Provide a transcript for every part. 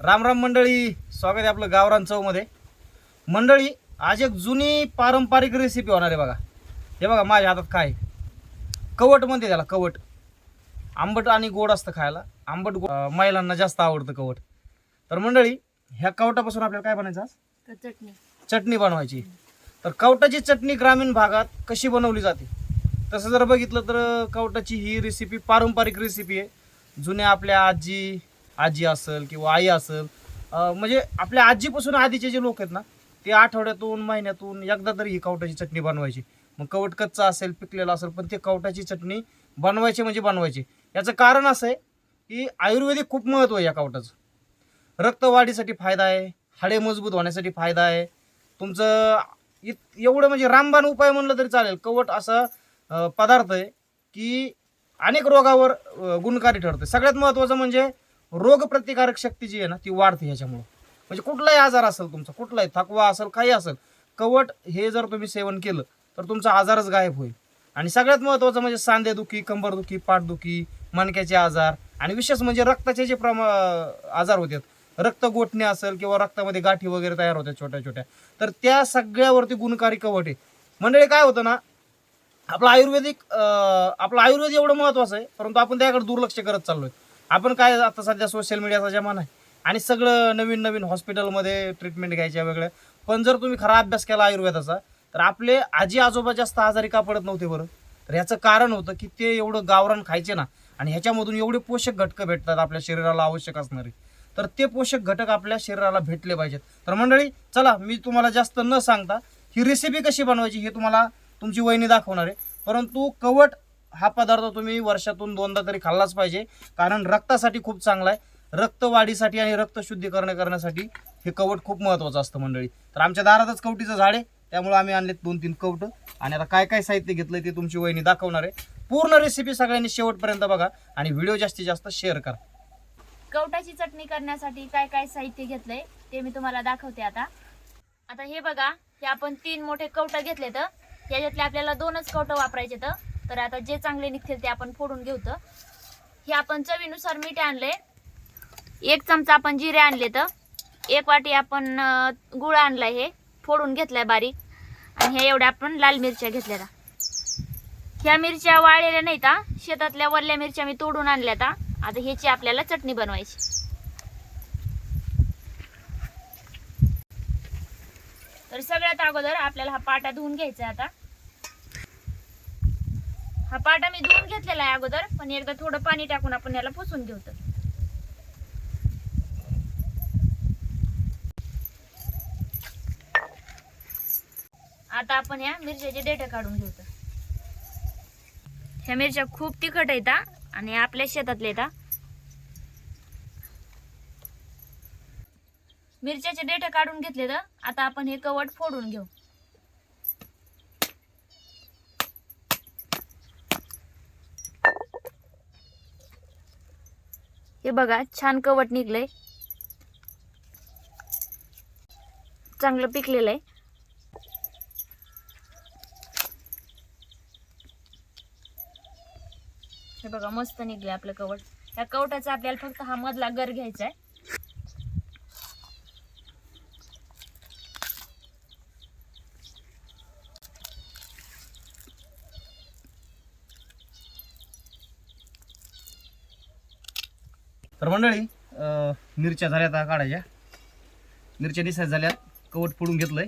राम राम मंडळी स्वागत आहे आपलं गावरान चौमध्ये. मंडळी आज एक जुनी पारंपरिक रेसिपी होणार आहे बघा. हे बघा माझ्या हातात काय? कवट म्हणते त्याला कवट. आंबट आणि गोड असतं खायला. आंबट गो महिलांना जास्त आवडतं कवट. तर मंडळी ह्या कवटापासून आपल्याला काय बनायचं आज? चटणी. चटणी बनवायची. तर कवटाची चटणी ग्रामीण भागात कशी बनवली जाते? तसं जर बघितलं तर कवटाची ही रेसिपी पारंपरिक रेसिपी आहे. जुन्या आपल्या आजी आजी असेल किंवा आई असेल म्हणजे आपल्या आजीपासून आधीचे जे लोक आहेत ना ते आठवड्यातून महिन्यातून एकदा तरी ही कवटाची चटणी बनवायची. मग कवट कच्चा असेल पिकलेला असेल पण ते कवटाची चटणी बनवायची म्हणजे बनवायची. याचं कारण असं आहे की आयुर्वेदिक खूप महत्त्व आहे या कवटाचं. रक्तवाढीसाठी फायदा आहे हाडे मजबूत होण्यासाठी फायदा आहे. तुमचं इत एवढं म्हणजे रामबाण उपाय म्हणलं तरी चालेल. कवट असा पदार्थ आहे की अनेक रोगावर गुणकारी ठरते सगळ्यात महत्त्वाचं म्हणजे रोगप्रतिकारक शक्ती जी आहे ना ती वाढते ह्याच्यामुळं. म्हणजे कुठलाही आजार असेल तुमचा कुठलाही थकवा असेल काही असेल कवट हे जर तुम्ही सेवन केलं तर तुमचा आजारच गायब होईल. आणि सगळ्यात महत्त्वाचं म्हणजे सांधेदुखी कंबरदुखी पाठदुखी मणक्याचे आजार आणि विशेष म्हणजे रक्ताचे जे प्रमा आजार होतात रक्त गोठणे असेल किंवा रक्तामध्ये गाठी वगैरे तयार होत्या छोट्या छोट्या तर त्या सगळ्यावरती गुणकारी कवट आहे. मंडळी काय होतं ना आपलं आयुर्वेदिक आपलं आयुर्वेद एवढं महत्त्वाचं आहे परंतु आपण त्याकडे दुर्लक्ष करत चाललोय. आपण काय आता सध्या सोशल मीडियाचा जमाना आहे. आणि सगळं नवीन नवीन हॉस्पिटलमध्ये ट्रीटमेंट घ्यायच्या वेगळ्या पण जर तुम्ही खरा अभ्यास केला आयुर्वेदाचा तर आपले आजी आजोबा जास्त आजारी का पडत नव्हते बरं? तर ह्याचं कारण होतं की ते एवढं गावरान खायचे ना आणि ह्याच्यामधून एवढे पोषक घटकं भेटतात आपल्या शरीराला आवश्यक असणारे. तर ते पोषक घटक आपल्या शरीराला भेटले पाहिजेत. तर मंडळी चला मी तुम्हाला जास्त न सांगता ही रेसिपी कशी बनवायची हे तुम्हाला तुमची वहिनी दाखवणार आहे. परंतु कवट हा पदार्थ तुम्ही वर्षातून दोनदा तरी खाल्लाच पाहिजे. कारण रक्तासाठी खूप चांगला आहे. रक्तवाढीसाठी आणि रक्त शुद्धीकरण करण्यासाठी हे कवट खूप महत्त्वाचं असतं मंडळी. तर आमच्या दारातच कवटीचं झाड आहे. त्यामुळे आम्ही आणलेत दोन तीन कवट. आणि आता काय काय साहित्य घेतलंय ते तुमची वहिनी दाखवणार आहे. पूर्ण रेसिपी सगळ्यांनी शेवटपर्यंत बघा आणि व्हिडिओ जास्तीत जास्त शेअर करा. कवटाची चटणी करण्यासाठी काय काय साहित्य घेतलंय ते मी तुम्हाला दाखवते आता. आता हे बघा हे आपण तीन मोठे कवट घेतले तर याच्यातले आपल्याला दोनच कवट वापरायचे तर तर आता जे चांगले निघतील ते आपण फोडून घेऊ तर हे आपण चवीनुसार मीठ आणले एक चमचा आपण जिरे आणले तर. एक वाटी आपण गुळ आणलाय हे. फोडून घेतलाय बारीक. आणि हे एवढ्या आपण लाल मिरच्या घेतल्या ह्या मिरच्या वाळलेल्या नाही हा. शेतातल्या वरल्या मिरच्या मी तोडून आणल्या आता आता ह्याची आपल्याला चटणी बनवायची. तर सगळ्यात अगोदर आपल्याला हा पाटा धुवून घ्यायचा आता. हा पाटा मी धुवून घेतलेला आहे अगोदर पण एकदा थोडं पाणी टाकून आपण याला पुसून घेऊ तर. आता आपण या मिरच्याचे डेटे काढून घेऊ तर. ह्या मिरच्या खूप तिखट आहेत आणि आपल्या शेतातले येतात मिरच्याचे डेटे काढून घेतले तर आता आपण हे कवट फोडून घेऊ. हे बघा छान कवट निघलंय. चांगलं पिकलेलं आहे. हे बघा मस्त निघले आपलं कवट. या कवटाचा आपल्याला फक्त हा मधला गर घ्यायचा आहे. तर मंडळी मिरच्या झाल्या आता काढायच्या. मिरच्या निसाय झाल्या कवट फोडून घेतलंय.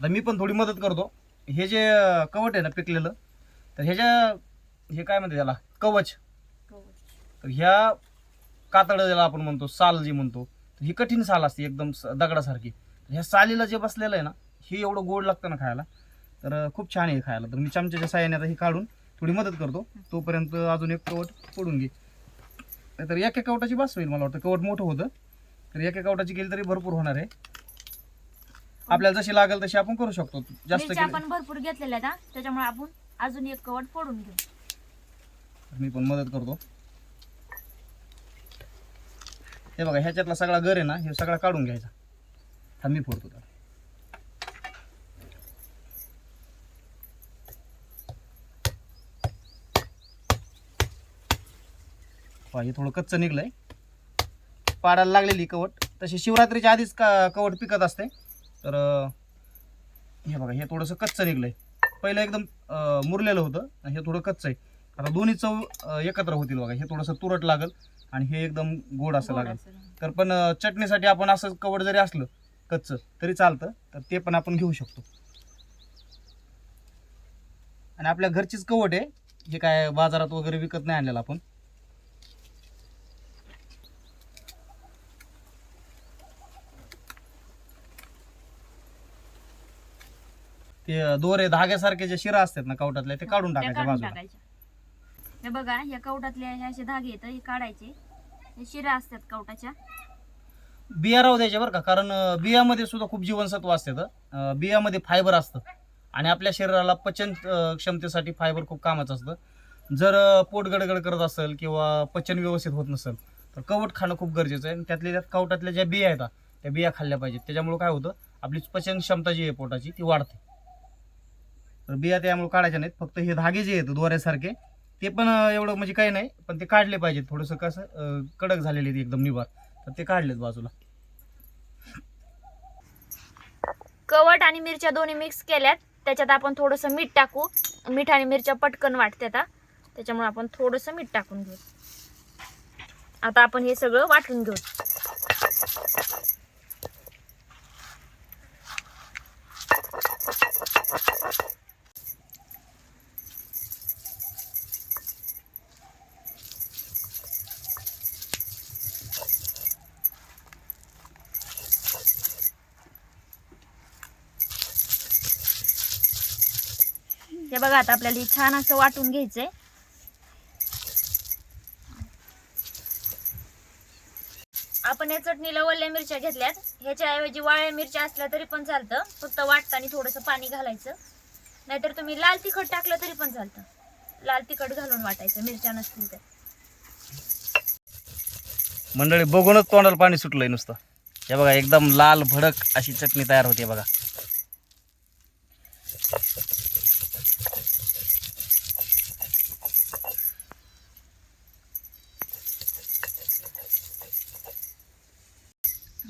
आता मी पण थोडी मदत करतो. हे जे कवट आहे ना पिकलेलं तर ह्याच्या हे काय म्हणते त्याला? कवच. तर ह्या कातडं ज्याला आपण म्हणतो साल जी म्हणतो तर ही कठीण साल असते एकदम स- दगडासारखी. ह्या सालीला जे बसलेलं आहे ना हे एवढं गोड लागतं ना खायला. तर खूप छान आहे खायला. तर मी चमच्याच्या साह्याने आता हे काढून थोडी मदत करतो. तोपर्यंत अजून एक कवट फोडून घे. तर एका कवटाची बस होईल मला वाटतं. कवट मोठं होतं. तर एका कवटाची केली तरी भरपूर होणार आहे. आपल्याला जशी लागेल तशी आपण करू शकतो. जास्त मिरच्या केली आपण भरपूर घेतलेल्या आहेत हा. त्याच्यामुळे आपण अजून एक कवट फोडून घेऊ. मी पण मदत करतो. हे बघा ह्याच्यातला सगळा गर आहे ना हे सगळा काढून घ्यायचा. हा मी फोडतो त्याला. पहा, हे थोडं कच्चं निघलंय. पाडायला लागलेली कवट. तसे शिवरात्रीच्या आधीच का कवट पिकत असते. तर हे बघा हे थोडंसं कच्चं निघलंय. पहिलं एकदम मुरलेलं होतं हे थोडं कच्चं आहे. आता दोन्ही चव एकत्र होतील बघा. हे थोडंसं तुरट लागल आणि हे एकदम गोड असं लागेल. तर पण चटणीसाठी आपण असं कवट जरी असलं कच्चं तरी चालतं. तर ते पण आपण घेऊ शकतो. आणि आपल्या घरचीच कवट आहे. जे काय बाजारात वगैरे विकत नाही आणलेलं आपण. ते दोरे धाग्यासारखे जे शिरा असतात ना कवटातले ते काढून त्या टाकायच्या काढून बाजूला. टाकायच्या हे बघा या कवटातले हे असे धागे येतं हे काढायचे. हे शिरा असतात कवटाच्या. बिया राहू द्यायचे बरं का कारण अं, बियामध्ये सुद्धा खूप जीवनसत्व असतात अं, बियामध्ये फायबर असतं. आणि आपल्या शरीराला पचन अं, क्षमतेसाठी फायबर खूप कामाचं असतं. जर अं, पोट गडगड करत असेल किंवा पचन व्यवस्थित होत नसेल तर कवट खाणं खूप गरजेचं आहे. आणि त्यातल्या त्यात कवटातल्या ज्या बिया आहेत त्या बिया खाल्ल्या पाहिजेत. त्याच्यामुळे काय होतं? आपली पचन क्षमता जी आहे पोटाची ती वाढते. तर बिया त्यामुळे काढायच्या नाहीत. फक्त हे धागे जे आहेत दोऱ्यासारखे ते पण एवढं म्हणजे काही नाही पण ते काढले पाहिजेत. थोडंसं कसं कडक झालेले आहेत एकदम निभार तर ते काढलेत बाजूला. कवट आणि मिरच्या दोन्ही मिक्स केल्यात. त्याच्यात आपण थोडंसं मीठ टाकू. मीठ आणि मिरच्या पटकन वाटते आता त्याच्यामुळे आपण थोडंसं मीठ टाकून घेऊ. आता आपण हे सगळं वाटून घेऊ. बघा आता आपल्याला हे छान असं वाटून घ्यायचंय. आपण या चटणीला वल्या मिरच्या घेतल्यात. ह्याच्याऐवजी वाळ्या मिरच्या असल्या तरी पण चालतं. फक्त वाटताना थोडंसं पाणी घालायचं. नाहीतर तुम्ही लाल तिखट टाकलं तरी पण चालतं. लाल तिखट घालून वाटायचं मिरच्या नसतील तर. मंडळी बघूनच तोंडाला पाणी सुटलंय नुसतं. हे बघा एकदम लाल भडक अशी चटणी तयार होते बघा.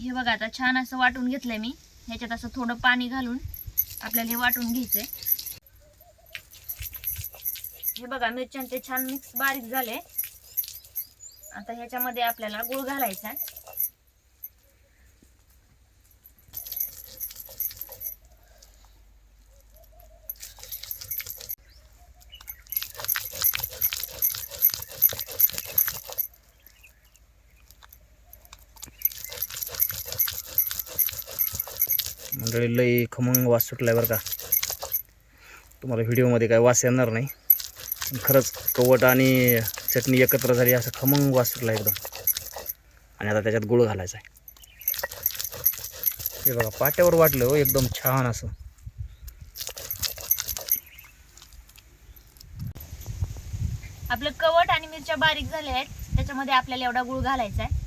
हे बघा आता छान असं वाटून घेतलंय मी. ह्याच्यात असं थोडं पाणी घालून आपल्याला हे वाटून घ्यायचंय. हे बघा मिरच्यांचे छान मिक्स बारीक झाले. आता ह्याच्यामध्ये आपल्याला गुळ घालायचा आहे. मंडळी लई खमंग वास सुटलाय बरं का. तुम्हाला व्हिडिओमध्ये काय वास येणार नाही. खरंच कवट आणि चटणी एकत्र झाली असं खमंग वास सुटला एकदम. आणि आता त्याच्यात गुळ घालायचा आहे. हे बघा पाट्यावर वाटलं हो एकदम छान असं. आपलं कवट आणि मिरच्या बारीक झाल्या आहेत त्याच्यामध्ये आपल्याला एवढा गुळ घालायचा आहे.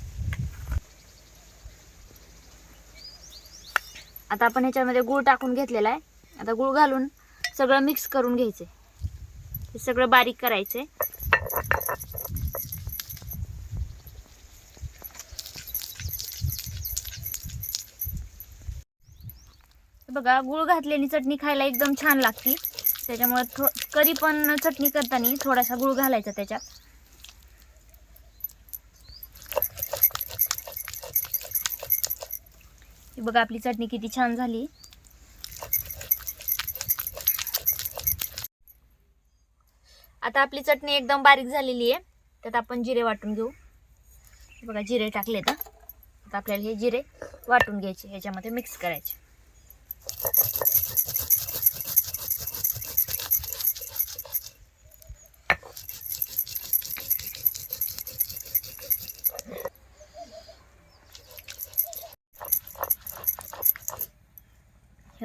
आता आपण ह्याच्यामध्ये गुळ टाकून घेतलेला आहे. आता गुळ घालून सगळं मिक्स करून घ्यायचे. हे सगळं बारीक करायचे. बघा गुळ घातल्याने चटणी खायला एकदम छान लागते त्याच्यामुळे थो कधी पण चटणी करताना थोडासा गुळ घालायचा त्याच्यात. बघा आपली चटणी किती छान झाली. आता आपली चटणी एकदम बारीक झालेली आहे. त्यात आपण जिरे वाटून घेऊ. बघा जिरे टाकले तर आता आपल्याला हे जिरे वाटून घ्यायचे ह्याच्यामध्ये मिक्स करायचे.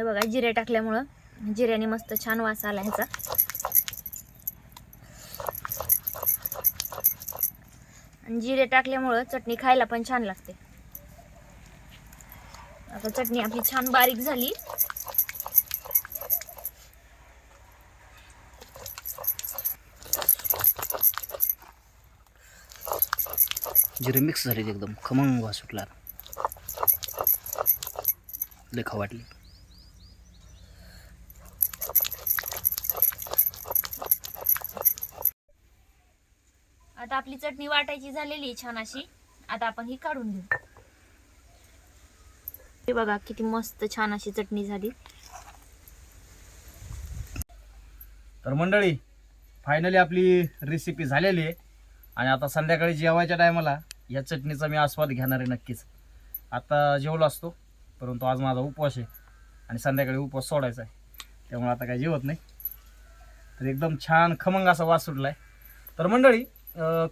हे बघा जिरे टाकल्यामुळं जिऱ्याने मस्त छान वास आला ह्याचा. आणि जिरे टाकल्यामुळं चटणी खायला पण छान लागते. आता चटणी आपली छान बारीक झाली. जिरे मिक्स झाले एकदम. खमंग वास सुटला. लेखा वाटली आता आपली चटणी वाटायची झालेली छान अशी. आता आपण ही काढून घेऊ. हे बघा किती मस्त छान अशी चटणी झाली. तर मंडळी फायनली आपली रेसिपी झालेली आहे. आणि आता संध्याकाळी जेवायच्या टायमाला या चटणीचा मी आस्वाद घेणार आहे नक्कीच. आता जेवलो असतो परंतु आज माझा उपवास आहे आणि संध्याकाळी उपवास सोडायचा आहे. त्यामुळे आता काही जेवत नाही. तर एकदम छान खमंग असा वास सुटला आहे तर मंडळी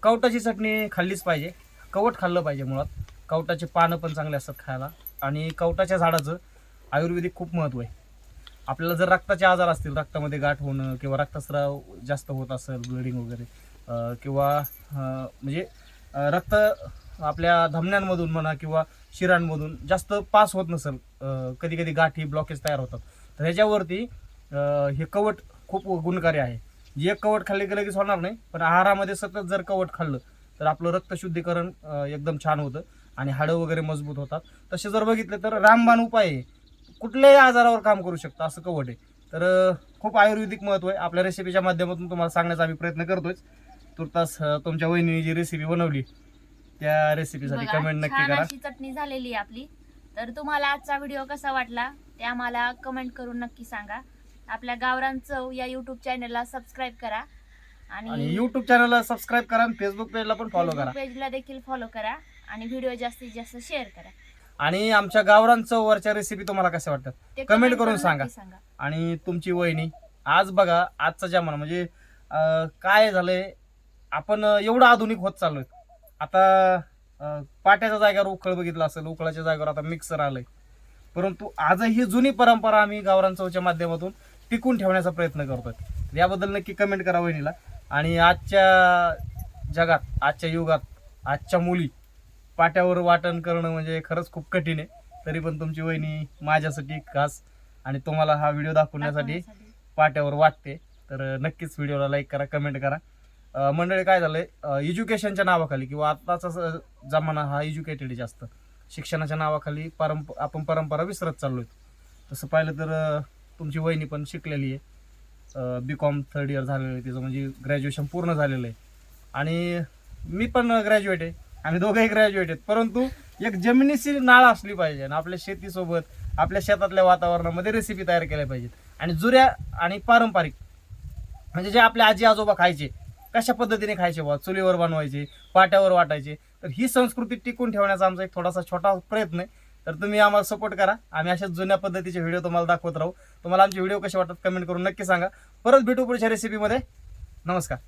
कवटाची चटणी खाल्लीच पाहिजे. कवट खाल्लं पाहिजे मुळात. कवटाचे पानं पण चांगले असतात खायला. आणि कवटाच्या झाडाचं आयुर्वेदिक खूप महत्त्व आहे. आपल्याला जर रक्ताचे आजार असतील रक्तामध्ये गाठ होणं किंवा रक्तस्राव जास्त होत असेल ब्लिडिंग वगैरे किंवा म्हणजे रक्त आपल्या धमन्यांमधून म्हणा किंवा शिरांमधून जास्त पास होत नसेल कधी कधी गाठी ब्लॉकेज तयार होतात. तर ह्याच्यावरती हे कवट खूप गुणकारी आहे. जे एक कवट खाल्ले की लगेच होणार नाही पण आहारामध्ये सतत जर कवट खाल्लं तर आपलं रक्त शुद्धीकरण अं, एकदम छान होतं आणि हाडं वगैरे मजबूत होतात. तसे जर बघितलं तर रामबाण उपाय आहे. कुठल्याही आजारावर काम करू शकतं असं कवट आहे. तर खूप आयुर्वेदिक महत्त्व आहे. आपल्या रेसिपीच्या माध्यमातून तुम्हाला सांगण्याचा आम्ही प्रयत्न करतोय तुर्तास तुमच्या वहिनीने जी रेसिपी बनवली त्या रेसिपीसाठी कमेंट नक्की करा. अशी चटणी झालेली आहे आपली. तर तुम्हाला आजचा व्हिडिओ कसा वाटला ते आम्हाला कमेंट करून नक्की सांगा. आपल्या गावरान चव या युट्यूब चॅनलला सबस्क्राईब करा. आणि आणि युट्यूब चॅनलला सबस्क्राईब करा आणि फेसबुक पेजला पण फॉलो करा. पेजला देखील फॉलो करा आणि व्हिडिओ जास्तीत जास्त शेअर करा. आणि आमच्या गावरान चौवरच्या रेसिपी तुम्हाला कशा वाटतात? ते कमेंट comment करून सांगा. नक्की आणि तुमची वहिनी आज बघा आजचा जमाना म्हणजे अं, काय झालंय आपण अं, एवढं आधुनिक होत चाललोय. आता अं, पाट्याच्या जागेवर उखळ बघितलं असेल उखळाच्या जागेवर आता मिक्सर आलंय. परंतु आजही जुनी परंपरा आम्ही गावरान चौच्या माध्यमातून टिकून ठेवण्याचा प्रयत्न करतोय. तर याबद्दल नक्की कमेंट करा वहिनीला. आणि आजच्या जगात आजच्या युगात आजच्या मुली पाट्यावर वाटण करणं म्हणजे खरंच खूप कठीण आहे. तरी पण तुमची वहिनी माझ्यासाठी खास आणि तुम्हाला हा व्हिडिओ दाखवण्यासाठी. पाट्यावर वाटते. तर नक्कीच व्हिडिओला लाईक करा कमेंट करा. मंडळी काय झालंय? एज्युकेशनच्या नावाखाली किंवा आत्ताचा जमाना हा एज्युकेटेड जास्त. शिक्षणाच्या नावाखाली परंप आपण परंपरा विसरत चाललोय. तसं पाहिलं तर तुमची वहिनी पण शिकलेली आहे. बी कॉम थर्ड इयर झालेलं आहे तिचं म्हणजे ग्रॅज्युएशन पूर्ण झालेलं आहे. आणि मी पण ग्रॅज्युएट आहे. आम्ही दोघंही ग्रॅज्युएट आहेत. परंतु एक जमिनीची नाळ असली पाहिजे आणि आपल्या शेतीसोबत आपल्या शेतातल्या वातावरणामध्ये रेसिपी तयार केल्या पाहिजेत. आणि जुऱ्या आणि पारंपरिक म्हणजे जे आपले आजी आजोबा खायचे कशा पद्धतीने खायचे बा चुलीवर बनवायचे पाट्यावर वाटायचे. तर ही संस्कृती टिकून ठेवण्याचा आमचा एक थोडासा छोटा प्रयत्न आहे. तर तुम्ही आम्हाला सपोर्ट करा. आम्ही अशा जुन्या पद्धतीचे व्हिडिओ तुम्हाला दाखवत राहू. तुम्हाला आमचे व्हिडिओ कसे वाटतात कमेंट करून नक्की सांगा. परत भेटू पुढच्या रेसिपीमध्ये नमस्कार.